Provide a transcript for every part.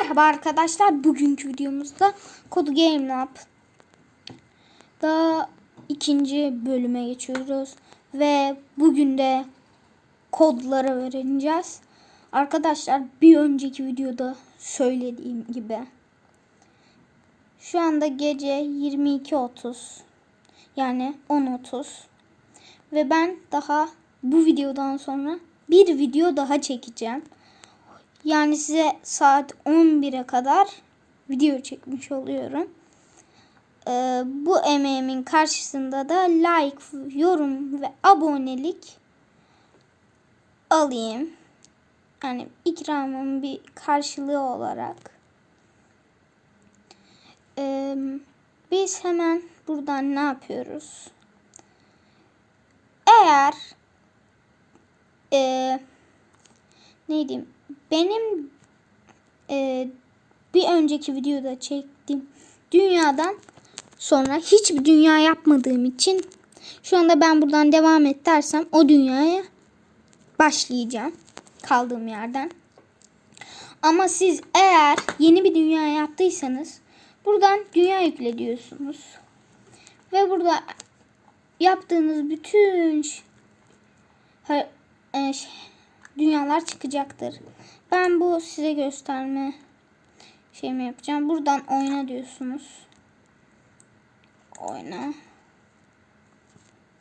Merhaba arkadaşlar. Bugünkü videomuzda Code Game Lab da ikinci bölüme geçiyoruz ve bugün de kodları öğreneceğiz. Arkadaşlar bir önceki videoda söylediğim gibi şu anda gece 22.30 yani 10.30 ve ben daha bu videodan sonra bir video daha çekeceğim. Yani size saat 11'e kadar video çekmiş oluyorum. Ee, bu emeğimin karşısında da like, yorum ve abonelik alayım. Yani ikramın bir karşılığı olarak. Ee, biz hemen buradan ne yapıyoruz? Eğer e, ne diyeyim benim e, bir önceki videoda çektiğim dünyadan sonra hiçbir dünya yapmadığım için şu anda ben buradan devam et dersem o dünyaya başlayacağım kaldığım yerden. Ama siz eğer yeni bir dünya yaptıysanız buradan dünya yükle diyorsunuz. Ve burada yaptığınız bütün ş- ha- e, ş- dünyalar çıkacaktır. Ben bu size gösterme şeyimi yapacağım. Buradan oyna diyorsunuz. Oyna.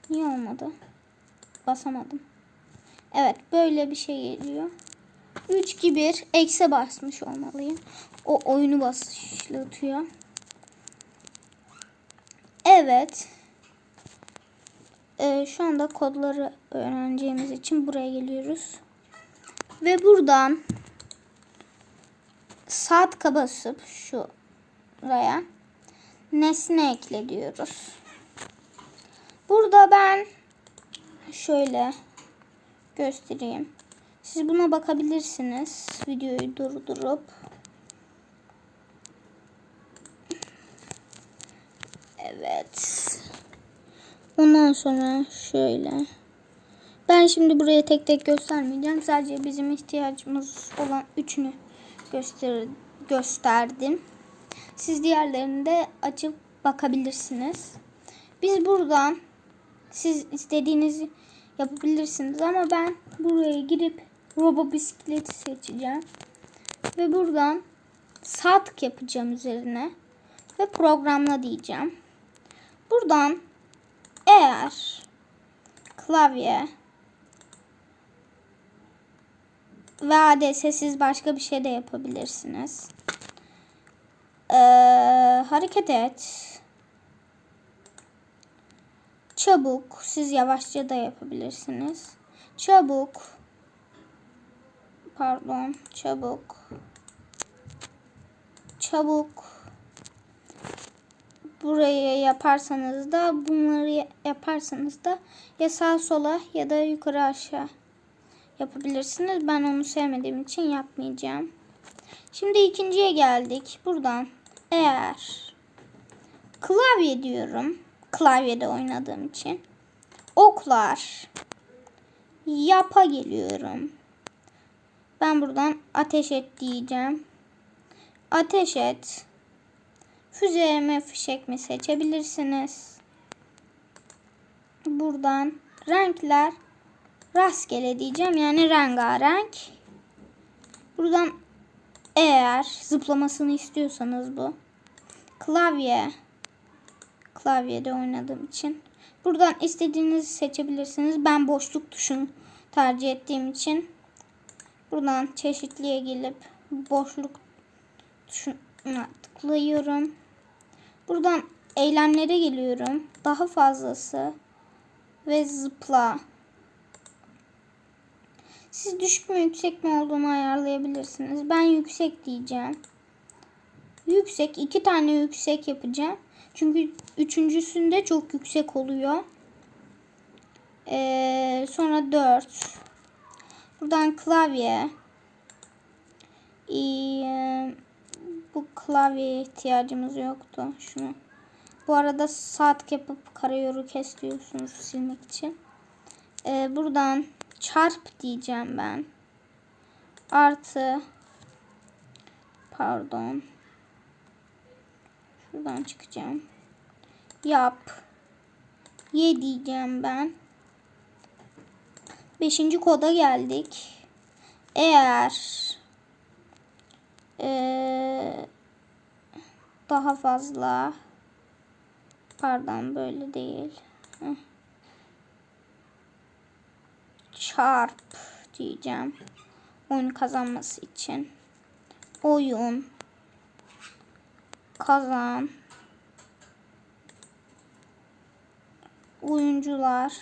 Niye olmadı? Basamadım. Evet böyle bir şey geliyor. 3 2 1 ekse basmış olmalıyım. O oyunu başlatıyor. Evet. Ee, şu anda kodları öğreneceğimiz için buraya geliyoruz. Ve buradan saat basıp şuraya nesne ekle diyoruz. Burada ben şöyle göstereyim. Siz buna bakabilirsiniz. Videoyu durdurup. Evet. Ondan sonra şöyle. Ben şimdi buraya tek tek göstermeyeceğim. Sadece bizim ihtiyacımız olan üçünü göster gösterdim. Siz diğerlerini de açıp bakabilirsiniz. Biz buradan siz istediğinizi yapabilirsiniz ama ben buraya girip robo bisikleti seçeceğim. Ve buradan sağ yapacağım üzerine ve programla diyeceğim. Buradan eğer klavye ve ADS siz başka bir şey de yapabilirsiniz. Ee, hareket et. Çabuk. Siz yavaşça da yapabilirsiniz. Çabuk. Pardon. Çabuk. Çabuk. Burayı yaparsanız da bunları yaparsanız da ya sağ sola ya da yukarı aşağı yapabilirsiniz. Ben onu sevmediğim için yapmayacağım. Şimdi ikinciye geldik. Buradan eğer klavye diyorum. Klavyede oynadığım için. Oklar. Yapa geliyorum. Ben buradan ateş et diyeceğim. Ateş et. Füze mi fişek mi seçebilirsiniz. Buradan renkler rastgele diyeceğim. Yani rengarenk. Buradan eğer zıplamasını istiyorsanız bu. Klavye. Klavyede oynadığım için. Buradan istediğinizi seçebilirsiniz. Ben boşluk tuşunu tercih ettiğim için buradan çeşitliye gelip boşluk tuşuna tıklıyorum. Buradan eylemlere geliyorum. Daha fazlası ve zıpla. Siz düşük mü yüksek mi olduğunu ayarlayabilirsiniz. Ben yüksek diyeceğim. Yüksek. iki tane yüksek yapacağım. Çünkü üçüncüsünde çok yüksek oluyor. Ee, sonra dört. Buradan klavye. Ee, bu klavyeye ihtiyacımız yoktu. Şunu. Bu arada saat yapıp karayoru kes diyorsunuz silmek için. Ee, buradan çarp diyeceğim ben. Artı Pardon. Şuradan çıkacağım. Yap. Ye diyeceğim ben. Beşinci koda geldik. Eğer eee, daha fazla pardon böyle değil. Heh. Çarp diyeceğim. Oyun kazanması için. Oyun kazan. Oyuncular.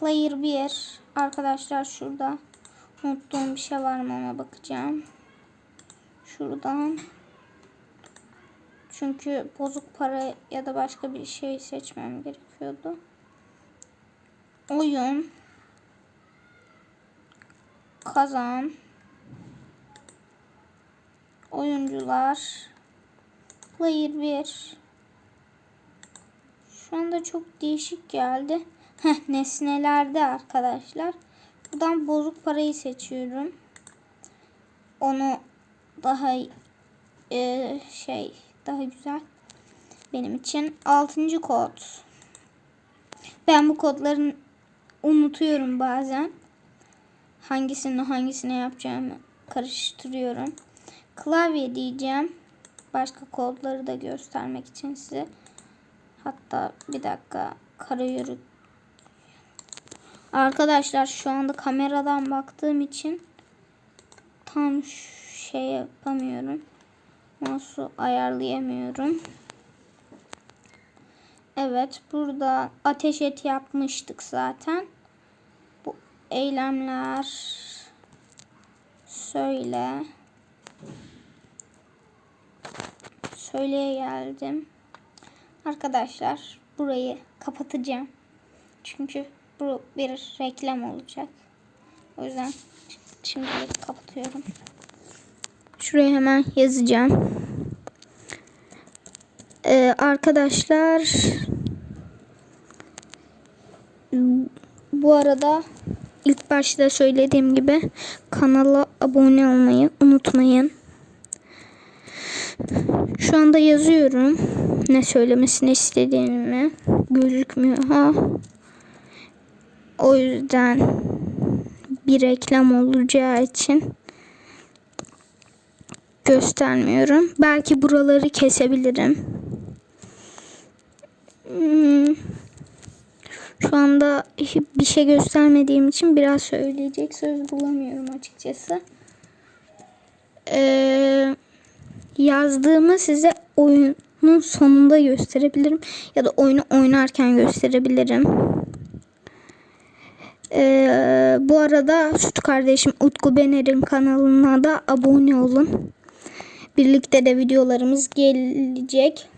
Player 1 arkadaşlar şurada unuttuğum bir şey var mı ona bakacağım. Şuradan. Çünkü bozuk para ya da başka bir şey seçmem gerekiyordu. Oyun kazan oyuncular player 1 şu anda çok değişik geldi. Heh, nesnelerde arkadaşlar. Buradan bozuk parayı seçiyorum. Onu daha e, şey daha güzel benim için. Altıncı kod. Ben bu kodların unutuyorum bazen. Hangisini hangisine yapacağımı karıştırıyorum. Klavye diyeceğim. Başka kodları da göstermek için size. Hatta bir dakika karayörük. Arkadaşlar şu anda kameradan baktığım için tam şey yapamıyorum. Mouse'u ayarlayamıyorum. Evet burada ateş et yapmıştık zaten. Eylemler söyle söyleye geldim. Arkadaşlar burayı kapatacağım. Çünkü bu bir reklam olacak. O yüzden şimdilik kapatıyorum. Şuraya hemen yazacağım. Ee, arkadaşlar bu arada ilk başta söylediğim gibi kanala abone olmayı unutmayın. Şu anda yazıyorum. Ne söylemesini istediğimi gözükmüyor ha. O yüzden bir reklam olacağı için göstermiyorum. Belki buraları kesebilirim. Hmm. Şu anda bir şey göstermediğim için biraz söyleyecek söz bulamıyorum açıkçası. Eee yazdığımı size oyunun sonunda gösterebilirim. Ya da oyunu oynarken gösterebilirim. Ee, bu arada süt kardeşim Utku Bener'in kanalına da abone olun. Birlikte de videolarımız gelecek.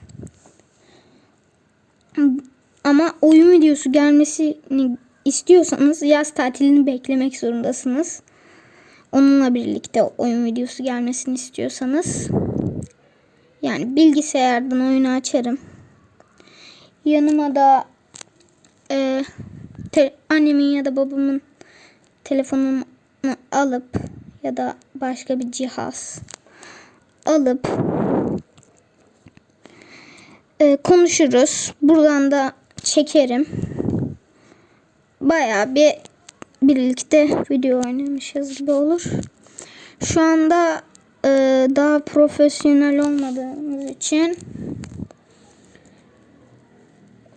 Ama oyun videosu gelmesini istiyorsanız yaz tatilini beklemek zorundasınız. Onunla birlikte oyun videosu gelmesini istiyorsanız yani bilgisayardan oyunu açarım. Yanıma da e, te, annemin ya da babamın telefonunu alıp ya da başka bir cihaz alıp e, konuşuruz. Buradan da çekerim. Bayağı bir birlikte video oynamışız gibi olur. Şu anda e, daha profesyonel olmadığımız için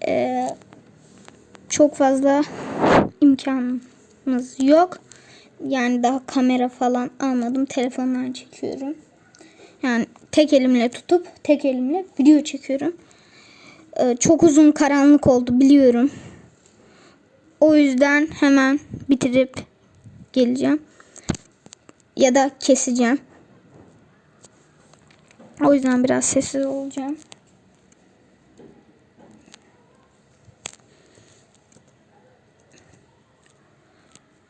e, çok fazla imkanımız yok. Yani daha kamera falan almadım. Telefondan çekiyorum. Yani tek elimle tutup tek elimle video çekiyorum. E, çok uzun karanlık oldu biliyorum. O yüzden hemen bitirip geleceğim. Ya da keseceğim. O yüzden biraz sessiz olacağım.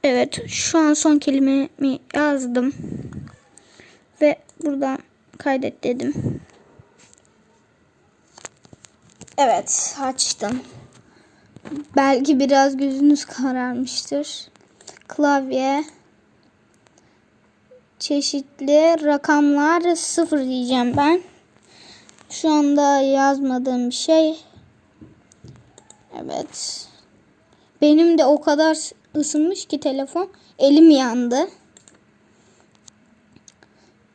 Evet şu an son kelimemi yazdım. Ve buradan kaydet dedim. Evet açtım. Belki biraz gözünüz kararmıştır. Klavye çeşitli rakamlar sıfır diyeceğim ben. Şu anda yazmadığım bir şey. Evet. Benim de o kadar ısınmış ki telefon. Elim yandı.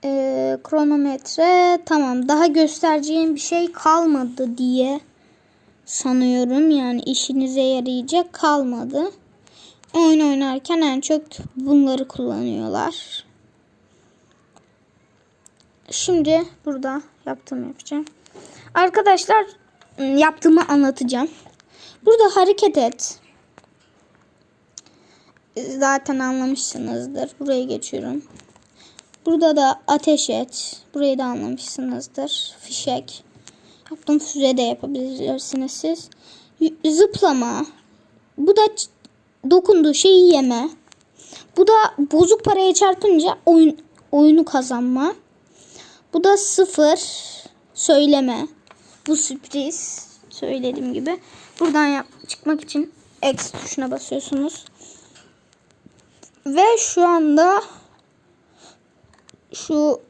Ee, kronometre tamam. Daha göstereceğim bir şey kalmadı diye sanıyorum. Yani işinize yarayacak kalmadı. Oyun oynarken en çok bunları kullanıyorlar. Şimdi burada yaptığımı yapacağım. Arkadaşlar yaptığımı anlatacağım. Burada hareket et. Zaten anlamışsınızdır. Buraya geçiyorum. Burada da ateş et. Burayı da anlamışsınızdır. Fişek. Yaptım füze de yapabilirsiniz siz. Zıplama. Bu da dokunduğu şeyi yeme. Bu da bozuk paraya çarpınca oyun oyunu kazanma. Bu da sıfır söyleme. Bu sürpriz. Söylediğim gibi. Buradan yap çıkmak için X tuşuna basıyorsunuz. Ve şu anda şu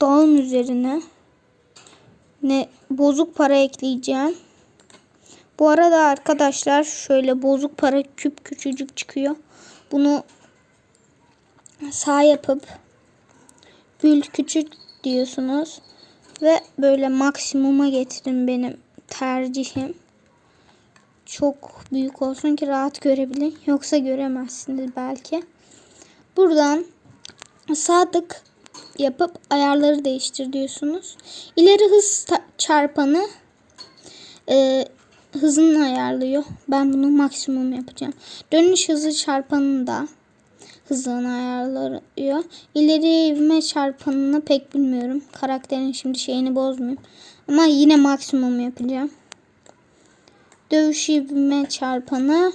dağın üzerine ne bozuk para ekleyeceğim. Bu arada arkadaşlar şöyle bozuk para küp küçücük çıkıyor. Bunu sağ yapıp bül küçük diyorsunuz ve böyle maksimuma getirin benim tercihim. Çok büyük olsun ki rahat görebilin. Yoksa göremezsiniz belki. Buradan sağ tık yapıp ayarları değiştir diyorsunuz. İleri hız çarpanı e, hızını ayarlıyor. Ben bunu maksimum yapacağım. Dönüş hızı çarpanını da hızını ayarlıyor. İleri ivme çarpanını pek bilmiyorum. Karakterin şimdi şeyini bozmayayım. Ama yine maksimum yapacağım. Dövüş ivme çarpanı.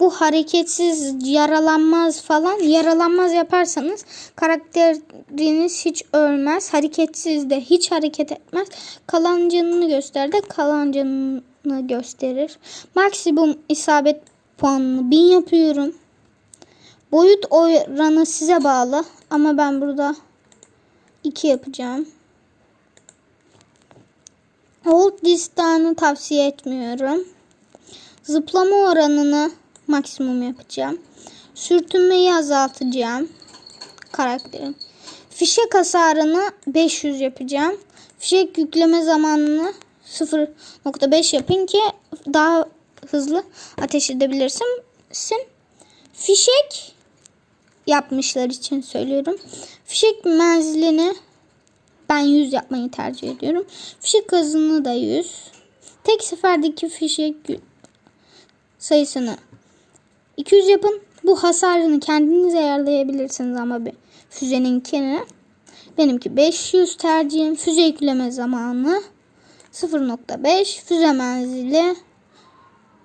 Bu hareketsiz yaralanmaz falan. Yaralanmaz yaparsanız karakteriniz hiç ölmez. Hareketsiz de hiç hareket etmez. Kalan canını gösterdi. Kalan canını gösterir. Maksimum isabet puanını 1000 yapıyorum. Boyut oranı size bağlı. Ama ben burada 2 yapacağım. Hold distanı tavsiye etmiyorum. Zıplama oranını maksimum yapacağım. Sürtünmeyi azaltacağım. Karakterim. Fişek hasarını 500 yapacağım. Fişek yükleme zamanını 0.5 yapın ki daha hızlı ateş edebilirsin. Fişek yapmışlar için söylüyorum. Fişek menzilini ben 100 yapmayı tercih ediyorum. Fişek hızını da 100. Tek seferdeki fişek sayısını 200 yapın. Bu hasarını kendiniz ayarlayabilirsiniz ama bir füzeninkini. Benimki 500 tercihim. Füze yükleme zamanı 0.5. Füze menzili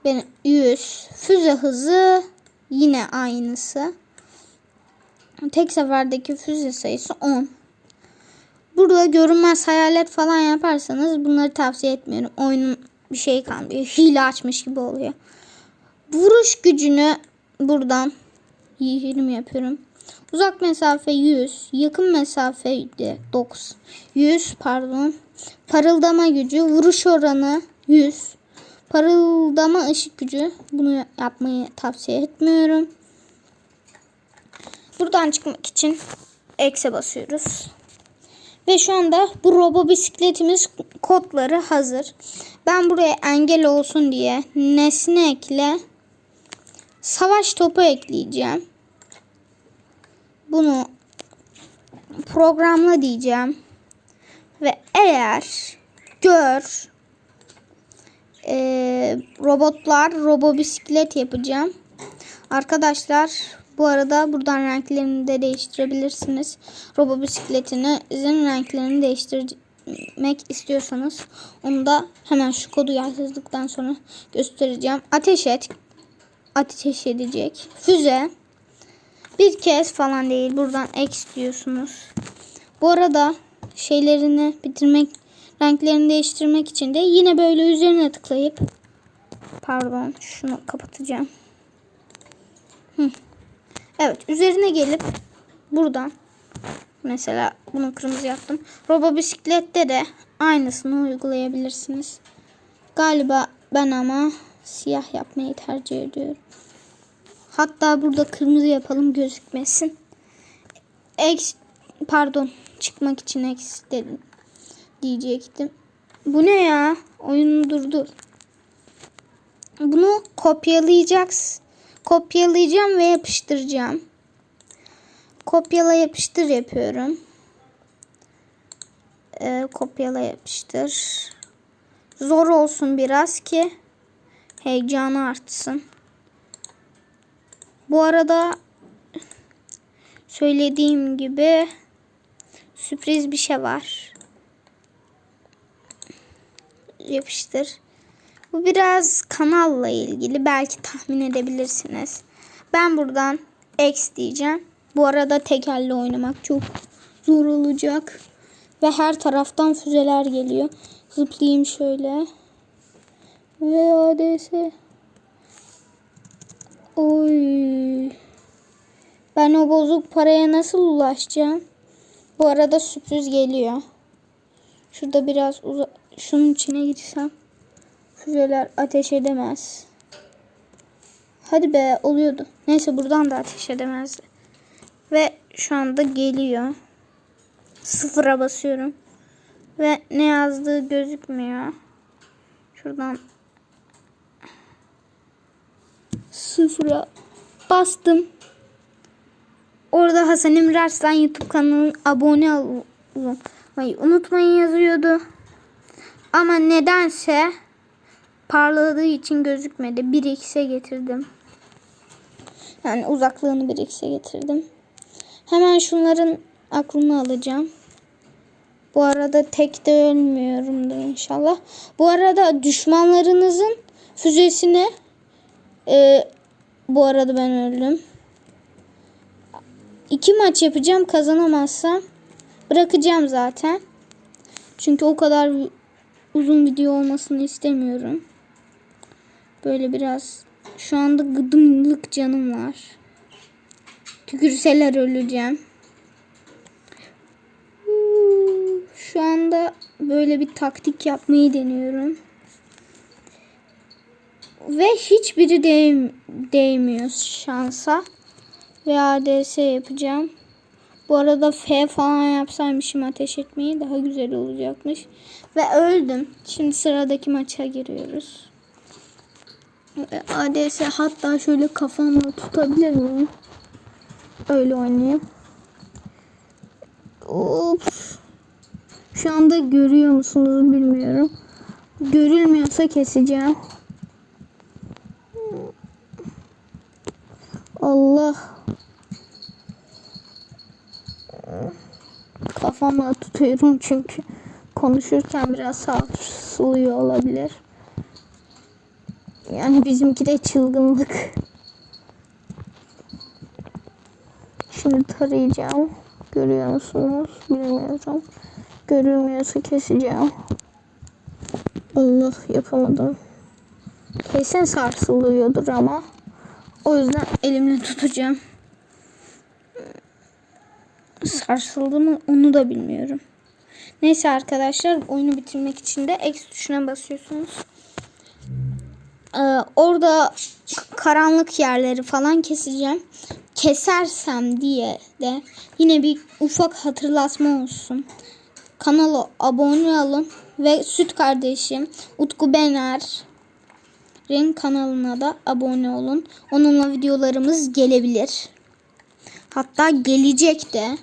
benim 100. Füze hızı yine aynısı. Tek seferdeki füze sayısı 10. Burada görünmez hayalet falan yaparsanız bunları tavsiye etmiyorum. Oyunun bir şey kalmıyor. Hile açmış gibi oluyor. Vuruş gücünü buradan 20 yapıyorum. Uzak mesafe 100, yakın mesafe de 9. 100 pardon. Parıldama gücü, vuruş oranı 100. Parıldama ışık gücü bunu yapmayı tavsiye etmiyorum. Buradan çıkmak için X'e basıyoruz. Ve şu anda bu robo bisikletimiz kodları hazır. Ben buraya engel olsun diye nesne ekle savaş topu ekleyeceğim. Bunu programla diyeceğim. Ve eğer gör e, robotlar robo bisiklet yapacağım. Arkadaşlar bu arada buradan renklerini de değiştirebilirsiniz. Robo bisikletini izin renklerini değiştirmek istiyorsanız onu da hemen şu kodu yazdıktan sonra göstereceğim. Ateş et. Ateş edecek. Füze. Bir kez falan değil. Buradan X diyorsunuz. Bu arada şeylerini bitirmek, renklerini değiştirmek için de yine böyle üzerine tıklayıp pardon şunu kapatacağım. Hı. Evet üzerine gelip buradan mesela bunu kırmızı yaptım. Robo bisiklette de aynısını uygulayabilirsiniz. Galiba ben ama siyah yapmayı tercih ediyorum. Hatta burada kırmızı yapalım gözükmesin. X pardon çıkmak için X dedim diyecektim. Bu ne ya? Oyunu durdur. Bunu kopyalayacaksın. Kopyalayacağım ve yapıştıracağım. Kopyala yapıştır yapıyorum. Ee, kopyala yapıştır. Zor olsun biraz ki heyecanı artsın. Bu arada söylediğim gibi sürpriz bir şey var. Yapıştır. Bu biraz kanalla ilgili. Belki tahmin edebilirsiniz. Ben buradan X diyeceğim. Bu arada tekerle oynamak çok zor olacak. Ve her taraftan füzeler geliyor. Zıplayayım şöyle. Ve ADS. Oy. Ben o bozuk paraya nasıl ulaşacağım? Bu arada sürpriz geliyor. Şurada biraz uza şunun içine girsem. Füzeler ateş edemez. Hadi be oluyordu. Neyse buradan da ateş edemezdi. Ve şu anda geliyor. Sıfıra basıyorum. Ve ne yazdığı gözükmüyor. Şuradan sıfıra bastım. Orada Hasan Emre Arslan YouTube kanalına abone olmayı unutmayın yazıyordu. Ama nedense parladığı için gözükmedi. 1x'e getirdim. Yani uzaklığını 1x'e getirdim. Hemen şunların aklını alacağım. Bu arada tek de ölmüyorumdur inşallah. Bu arada düşmanlarınızın füzesini e, bu arada ben öldüm. İki maç yapacağım. Kazanamazsam bırakacağım zaten. Çünkü o kadar uzun video olmasını istemiyorum. Böyle biraz şu anda gıdımlık canım var. Tükürseler öleceğim. Şu anda böyle bir taktik yapmayı deniyorum. Ve hiçbiri değ değmiyor şansa. Ve ADS yapacağım. Bu arada F falan yapsaymışım ateş etmeyi daha güzel olacakmış. Ve öldüm. Şimdi sıradaki maça giriyoruz. Ve ADS hatta şöyle kafamla tutabilir miyim? Öyle oynayayım. Of. Şu anda görüyor musunuz bilmiyorum. Görülmüyorsa keseceğim. Allah. Kafamla tutuyorum çünkü konuşurken biraz sarsılıyor olabilir. Yani bizimki de çılgınlık. Şimdi tarayacağım. Görüyor musunuz? Bilmiyorum. Görülmüyorsa keseceğim. Allah yapamadım. Kesin sarsılıyordur ama. O yüzden elimle tutacağım. Sarsıldı mı onu da bilmiyorum. Neyse arkadaşlar oyunu bitirmek için de X tuşuna basıyorsunuz. Ee, orada karanlık yerleri falan keseceğim. Kesersem diye de yine bir ufak hatırlatma olsun. Kanala abone olun ve süt kardeşim Utku Bener'in kanalına da abone olun. Onunla videolarımız gelebilir. Hatta gelecek de.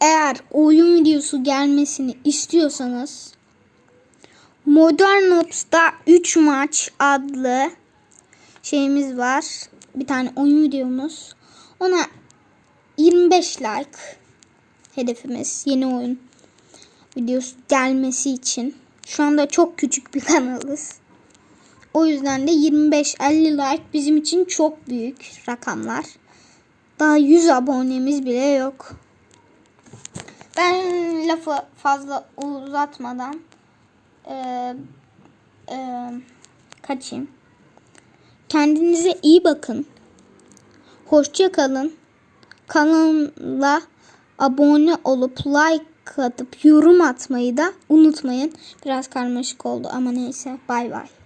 Eğer oyun videosu gelmesini istiyorsanız Modern Ops'ta 3 maç adlı şeyimiz var. Bir tane oyun videomuz. Ona 25 like hedefimiz yeni oyun videosu gelmesi için. Şu anda çok küçük bir kanalız. O yüzden de 25-50 like bizim için çok büyük rakamlar. Daha 100 abonemiz bile yok. Ben lafı fazla uzatmadan e, e, kaçayım. Kendinize iyi bakın. Hoşça kalın. kanala abone olup like atıp yorum atmayı da unutmayın. Biraz karmaşık oldu ama neyse bay bay.